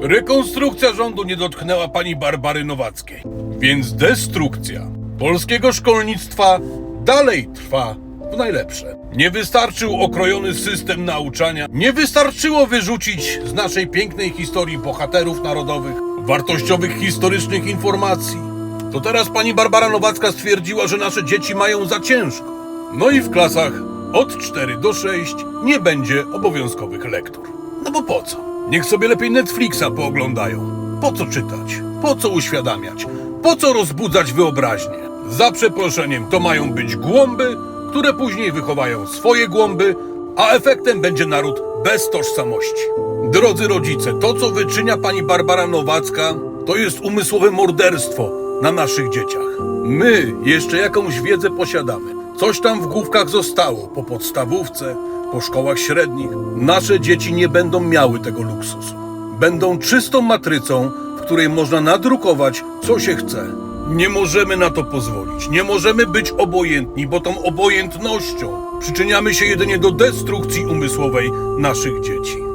Rekonstrukcja rządu nie dotknęła pani Barbary Nowackiej, więc destrukcja polskiego szkolnictwa dalej trwa w najlepsze. Nie wystarczył okrojony system nauczania, nie wystarczyło wyrzucić z naszej pięknej historii bohaterów narodowych, wartościowych historycznych informacji. To teraz pani Barbara Nowacka stwierdziła, że nasze dzieci mają za ciężko. No i w klasach od 4 do 6 nie będzie obowiązkowych lektur. No bo po co? Niech sobie lepiej Netflixa pooglądają. Po co czytać? Po co uświadamiać? Po co rozbudzać wyobraźnię? Za przeproszeniem, to mają być głąby, które później wychowają swoje głąby, a efektem będzie naród bez tożsamości. Drodzy rodzice, to co wyczynia pani Barbara Nowacka, to jest umysłowe morderstwo na naszych dzieciach. My jeszcze jakąś wiedzę posiadamy. Coś tam w główkach zostało po podstawówce, po szkołach średnich. Nasze dzieci nie będą miały tego luksusu. Będą czystą matrycą, w której można nadrukować, co się chce. Nie możemy na to pozwolić. Nie możemy być obojętni, bo tą obojętnością przyczyniamy się jedynie do destrukcji umysłowej naszych dzieci.